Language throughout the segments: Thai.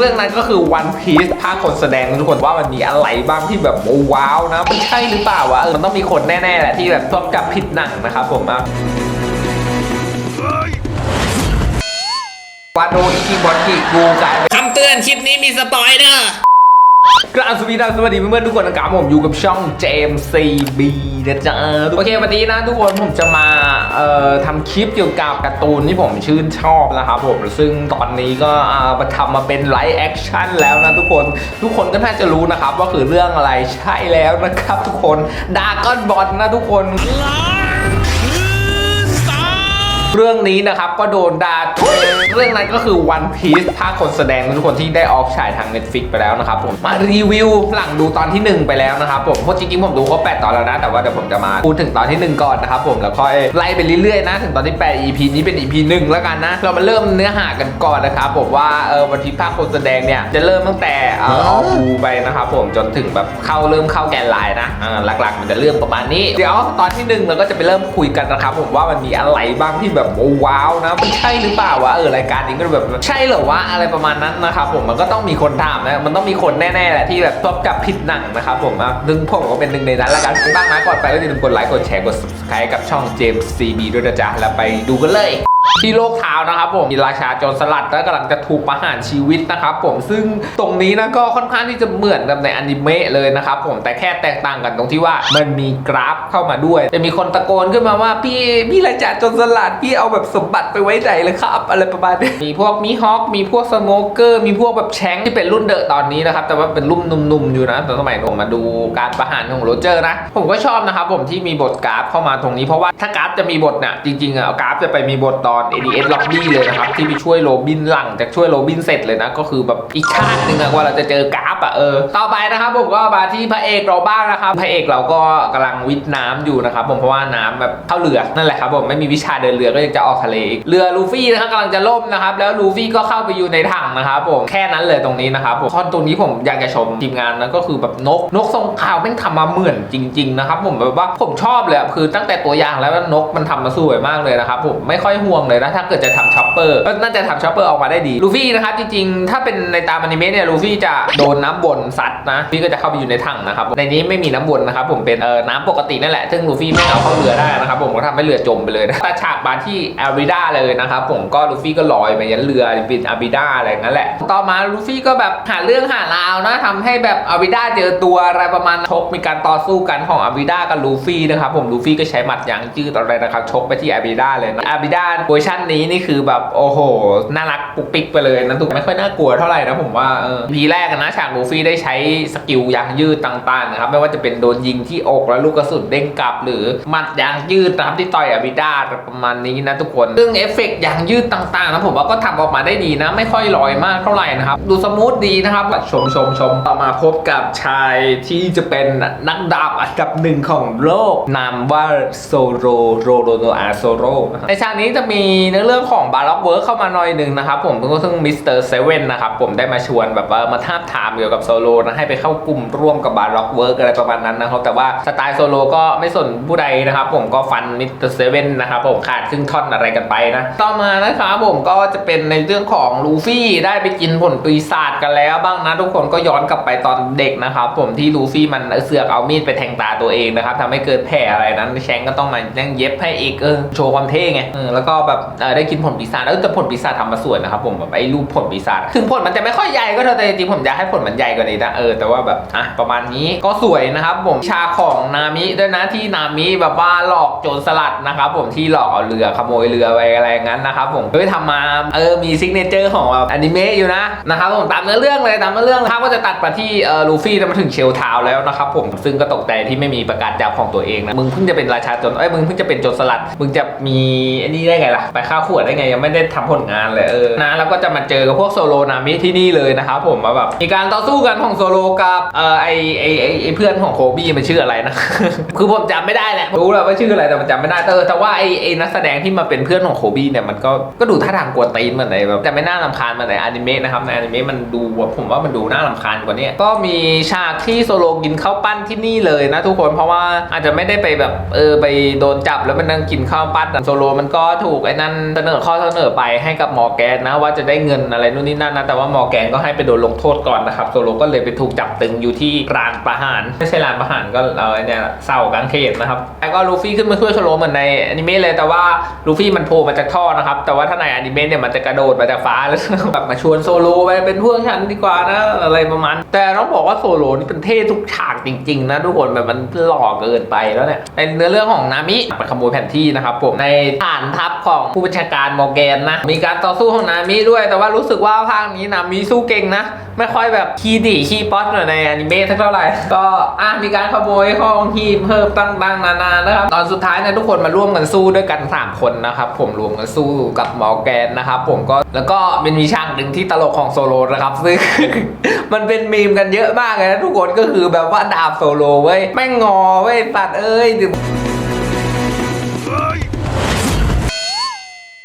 เรื่องนั้นก็คือ One Piece ภาคคนแสดงทุกคนว่ามันมีอะไรบ้างที่แบบโอ้ว้าวนะมันใช่หรือเปล่าวะเออมันต้องมีคนแน่ๆแหละที่แบบชอบกับผิดหนังนะครับผมอะวาโดอิคิบอจิกูกลายเป็นคำเตือนคลิปนี้มีสปอยเดอร์ กราบสวัสดีนะสวัสดีเพื่อนๆทุกคนนะครับผมอยู่กับช่องเจมซีบีนะจ๊ะโอเควันนี้นะทุกคนผมจะมาเอ่อทำคลิปเกี่ยวกับการ์ตูนที่ผมชื่นชอบนะครับผมซึ่งตอนนี้ก็มาทำมาเป็นไลฟ์แอคชั่นแล้วนะทุกคนทุกคนก็น่าจะรู้นะครับว่าคือเรื่องอะไรใช่แล้วนะครับทุกคนดาก้อนบอลนะทุกคน เรื่องนี้นะครับก็โดนด่าทุกเรื่องนั้นก็คือ One Piece ภาคคนแสดงทุกคนที่ได้ออกฉายทาง Netflix ไปแล้วนะครับผมมารีวิวหลังดูตอนที่ 1 ไปแล้วนะครับผมเพราะจริงๆผมดูครบ8ตอนแล้วนะ แต่ว่าเดี๋ยวผมจะมาพูดถึงตอนที่ 1 ก่อนนะครับผมแล้วค่อยไล่ไปเรื่อยๆนะ ถึงตอนที่ 8 EP นี้เป็น EP 1 แล้วกันนะ เรามาเริ่มเนื้อหากันก่อนนะครับผมว่าเออวันที่ภาคคนแสดงเนี่ยจะเริ่มตั้งแต่เออออกบูไปนะครับผมจนถึงแบบเข้าเริ่มเข้าแกนไลน์นะหลักๆ มันจะเรื่องประมาณนี้ เดี๋ยวตอนที่หนึ่งเราก็จะไปเริ่มคุยกันนะครับผมว่ามันมีอะไรบ้างที่แบบแบบว้าวนะมันใช่หรือเปล่าวะเออรายการนี้ก็แบบใช่เหรอวะอะไรประมาณนั้นนะครับผมมันก็ต้องมีคนถามนะมันต้องมีคนแน่ๆแหละที่แบบชอบจับผิดหนังนะครับผมอะซึ่งผมก็เป็นหนึ่งในนั้นละกันบ้างนะก่อนไปก็อย่าลืมกดไลค์กดแชร์กด subscribe กับช่อง James CB ด้วยนะจ๊ะแล้วไปดูกันเลย ที่โลกเท้านะครับผมมีราชาโจรสลัดแล้วกำลังจะถูกประหารชีวิตนะครับผมซึ่งตรงนี้นะก็ค่อนข้างที่จะเหมือนกับในอนิเมะเลยนะครับผมแต่แค่แตกต่างกันตรงที่ว่ามันมีกราฟเข้ามาด้วย จะมีคนตะโกนขึ้นมาว่าพี่พี่ราชาโจรสลัดพี่เอาแบบสมบัติไปไว้ไหนเลยครับอะไรประมาณนี้มีพวกมีฮอคมีพวกสโมเกอร์มีพวกแบบแชงที่เป็นรุ่นเดอะตอนนี้นะครับแต่ว่าเป็นรุ่นหนุ่มๆอยู่นะแต่สมัยผมมาดูการประหารของโรเจอร์นะผมก็ชอบนะครับผมที่มีบทกราฟเข้ามาตรงนี้เพราะว่าถ้ากราฟจะมีบทเนี่ยจริงๆอะกราฟจะไปมีบทตอน ADS Lobby เลยนะครับ ที่ไปช่วยโรบินหลังจากช่วยโรบินเสร็จเลยนะ ก็คือแบบอีกชาติหนึ่งนะว่าเราจะเจอกา อะเออต่อไปนะครับผมก็มาที่พระเอกเราบ้างนะครับพระเอกเราก็กำลังวิทน้ำอยู่นะครับผมเพราะว่าน้ำแบบเข้าเรือนั่นแหละครับผมไม่มีวิชาเดินเรือก็ยังจะออกทะเลอีกเรือลูฟี่นะครับกำลังจะล่มนะครับแล้วลูฟี่ก็เข้าไปอยู่ในถังนะครับผมแค่นั้นเลยตรงนี้นะครับผมท่อนตรงนี้ผมอยากจะชมทีมงานนะก็คือแบบนกนกทรงข่าวแม่งทำมาเหมือนจริง ๆ นะครับ ผมแบบว่าผมชอบเลยคือตั้งแต่ตัวอย่างแล้วนกมันทำมาสวยมากเลยนะครับผมไม่ค่อยห่วงเลยนะถ้าเกิดจะทำช็อปเปอร์ก็น่าจะทำชอปเปอร์ออกมาได้ดีลูฟี่นะครับจริงๆ ถ้าเป็นในตามอนิเมะเนี่ยลูฟี่จะโดนน้ำวนซัดนะพี่ก็จะเข้าไปอยู่ในถังนะครับในนี้ไม่มีน้ำวนนะครับผมเป็นเอ่อน้ำปกตินั่นแหละซึ่งลูฟี่ไม่เอาเข้าเรือได้นะครับผมก็ทำให้เรือจมไปเลยนะแต่ฉากมาที่อาริดาเลยนะครับผมก็ลูฟี่ก็ลอยไปยันเรือเป็นอาริดาอะไรงนั้นแหละ ต่อมาลูฟี่ก็แบบหาเรื่องหาราวนะทำให้แบบอาริดาเจอตัวอะไรประมาณชกมีการต่อสู้กันของอาริดากับลูฟี่นะครับผมลูฟี่ก็ใช้หมัดยางจืดอะไรนะครับชกไปที่อาริดาเลยนะอาริดาเวอร์ชันนี้นี่คือแบบโอ้โหน่ารักปุกปิกไปเลยนะทุกไม่ค่อยน่ากลัวเท่าไหร่นะผมว่าเออพีแรกนะฉากลูฟี่ได้ใช้สกิลยางยืดต่างๆนะครับไม่ว่าจะเป็นโดนยิงที่อกแล้วลูกกระสุนเด้งกลับ หรือหมัดยางยืดนะครับที่ต่อยอาบิดาประมาณนี้นะทุกคนซึ่งเอฟเฟกต์ยางยืดต่างๆนะผมว่าก็ทำออกมาได้ดีนะ ไม่ค่อยลอยมากเท่าไหร่นะครับดูสมูทดีนะครับชมชมชมต่อมาพบกับชายที่จะเป็นนักดาบอันดับหนึ่งของโลกนามว่าโซโรโรโรโนอาโซโรในฉากนี้จะมีในเรื่องของบารอกเวิร์กเข้ามาหน่อยหนึ่งนะครับผมก็ซึ่งมิสเตอร์เซเว่นนะครับผมได้มาชวนแบบว่ามาทาบทามเกี่ยวกับโซโลนะให้ไปเข้ากลุ่มร่วมกับบาร์ล็อกเวิร์กอะไรประมาณนั้นนะครับแต่ว่าสไตล์โซโลก็ไม่สนผู้ใดนะครับผมก็ฟันมิสเตอร์เซเว่นนะครับผมขาดครึ่งท่อนอะไรกันไปนะต่อมานะครับผมก็จะเป็นในเรื่องของลูฟี่ได้ไปกินผลปีศาจกันแล้วบ้างนะทุกคนก็ย้อนกลับไปตอนเด็กนะครับผมที่ลูฟี่มันเสือกเอามีดไปแทงตาตัวเองนะครับทำให้เกิดแผลอะไรนั้นแชงก็ต้องมายังเย็บให้อีกเออโชว์ความเท่ไงเออแล้วก็แบบได้กินผลปีศาจเออแต่ผลปีศาจทำมาสวยนะครับผมแบบไอ้รูปผลปีศาจถึงผลมันจะไม่ค่อยใหญ่ก็เถอะแต่จริงผมอยากให้ผลมันใหญ่กว่านี้นะเออแต่ว่าแบบอะประมาณนี้ก็สวยนะครับผมชาของนามิด้วยนะที่นามิแบบว่าหลอกโจรสลัดนะครับผมที่หลอกเอาเรือขโมยเรือไปอะไรงั้นนะครับผมเฮ้ยทำมาเออมีซิกเนเจอร์ของแบบอนิเมะอยู่นะนะครับผมตามเนื้อเรื่องเลยตามเนื้อเรื่องภาพก็จะตัดมาที่เออลูฟี่จะมาถึงเชลทาวแล้วนะครับผมซึ่งก็ตกใจที่ไม่มีประกาศจับของตัวเองนะมึงเพิ่งจะเป็นราชาโจรเอ้ยมึงเพิ่งจะเป็นโจรสลัด มึงจะมีอันนี้ได้ไงล่ะไปฆ่าขวดได้ไงยังไม่ได้ทำผลงานเลยเออนะแล้วก็จะมาเจอกับพวกโซโลนามิที่นี่เลยนะครับผมมาแบบมีการต่อสู้กันของโซโลกับเออไอไอไอไอเพื่อนของโคบี้มันชื่ออะไรนะ คือผมจำไม่ได้แหละรู้แหละว่าชื่ออะไรแต่มันจำไม่ได้แต่เออแต่ว่าไอไอนักแสดงที่มาเป็นเพื่อนของโคบี้เนี่ยมันก็ก็ดูท่าทางกวนตีนเหมือนในแบบแต่ไม่น่ารำคาญเหมือนในอนิเมะนะครับในอนิเมะมันดูผมว่ามันดูน่ารำคาญกว่านี้ก็มีฉากที่โซโลกินข้าวปั้นที่นี่เลยนะทุกคนเพราะว่าอาจจะไม่ได้ไปแบบเออไปโดนจับแล้วมันนั่งกินข้าวปั้นอะโซโลมันก็ถูกไอ้นั่นเสนอข้อเสนนอไปให้กับหมอแกนนะว่าจะได้เงินอะไรนู่นนี่นั่นนะแต่ว่าหมอแกนก็ให้ไปโดนลงโทษก่อนนะครับโซโลก็เลยไปถูกจับตึงอยู่ที่รานประหารไม่ใช่รานประหารก็เราเนี่ยเศร้ากลางเขตนะครับแล้วก็ลูฟี่ขึ้นมาช่วยโซโลเหมือนในอนิเมะเลยแต่ว่าลูฟี่มันโผล่มาจากท่อนะครับแต่ว่าถ้าในอนิเมะเนี่ยมันจะกระโดดมาจากฟ้าแล้วแบบมาชวนโซโลไปเป็นพวกฉันดีกว่านะอะไรประมาณ แต่ต้องบอกว่าโซโลนี่เป็นเท่ทุกฉากจริงๆนะทุกคนแบบมันหล่อเกินไปแล้วเนี่ยในเนื้อเรื่องของนามิมันขโมยแผนที่นะครับผมในฐานทัพของผู้บัญชาการมอร์แกนนะ มีการต่อสู้ของนามิด้วย แต่ว่ารู้สึกว่าภาคนี้นามิสู้เก่งนะ ไม่ค่อยแบบขี้ดีขี้ป๊อตเหมือนในอนิเมะสักเท่าไหร่ ก็อะมีการขโมยของฮีเพิ่มต่างๆนานานะครับ ตอนสุดท้ายเนี่ยทุกคนมาร่วมกันสู้ด้วยกัน 3 คนนะครับ ผมรวมกันสู้กับมอร์แกนนะครับผมก็แล้วก็เป็นมีฉากหนึ่งที่ตลกของโซโลนะครับซึ่งมันเป็นมีมกันเยอะมากเลยนะทุกคนก็คือแบบว่าดาบโซโลเว้ยแม่งงอเว้ยตัดเอ้ย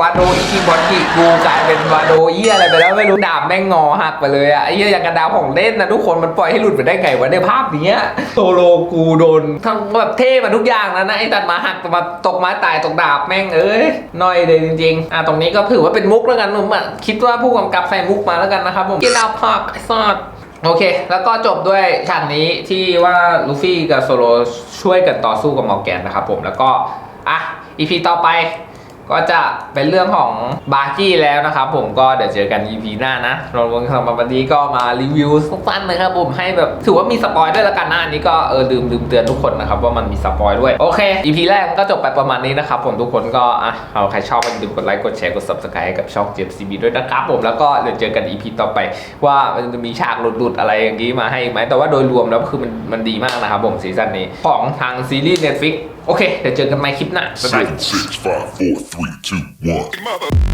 วาโดอิคิบอลกิกูกลายเป็นวาโดเยี่ยอะไรไปแล้วไม่รู้ดาบแม่งงอหักไปเลยอะไอ้เหี้ยอย่างกระดาบของเล่นนะทุกคนมันปล่อยให้หลุดไปได้ไงวะในภาพนี้โซโลกูโดนทั้งแบบเท่มาทุกอย่างแล้วนะไอ้ตัดมาหักมาตกม้ตายตกดาบแม่งเอ้ยน้อยเลยจริงๆอะตรงนี้ก็ถือว่าเป็นมุกแล้วกันผมอะคิดว่าผู้กำกับใส่มุกมาแล้วกันนะครับผมกีฬาผักไอ้ซอดโอเค แล้วก็จบด้วยฉากนี้ที่ว่าลูฟี่กับโซโลช่วยกันต่อสู้กับมอร์แกนนะครับผมแล้วก็อะอีพีต่อไป ก็จะเป็นเรื่องของบาร์กี้แล้วนะครับผมก็เดี๋ยวเจอกัน EP หน้านะเราวันสำหรับวันนี้ก็มารีวิวสั้นๆนะครับผมให้แบบถือว่ามีสปอยด้วยละกันนะอันนี้ก็เออลืมลืมเตือนทุกคนนะครับว่ามันมีสปอยด้วย โอเค EP แรกก็จบไปประมาณนี้นะครับผมทุกคนก็อะเอาใครชอบก็อย่าลืมกดไลค์กดแชร์กด subscribe ให้กับช่อง JMCB ด้วยนะครับผมแล้วก็เดี๋ยวเจอกัน EP ต่อไป ว่ามันจะมีฉากหลุดๆอะไรอย่างนี้มาให้ไหมแต่ว่าโดยรวมแล้วคือมันมันดีมากนะครับผมซีซั่นนี้ของทางซีรีส์ Netflix โอเค เดี๋ยวเจอกันใหม่คลิปหน้าบ๊ายบาย Seven, six, five, four, three, two, one.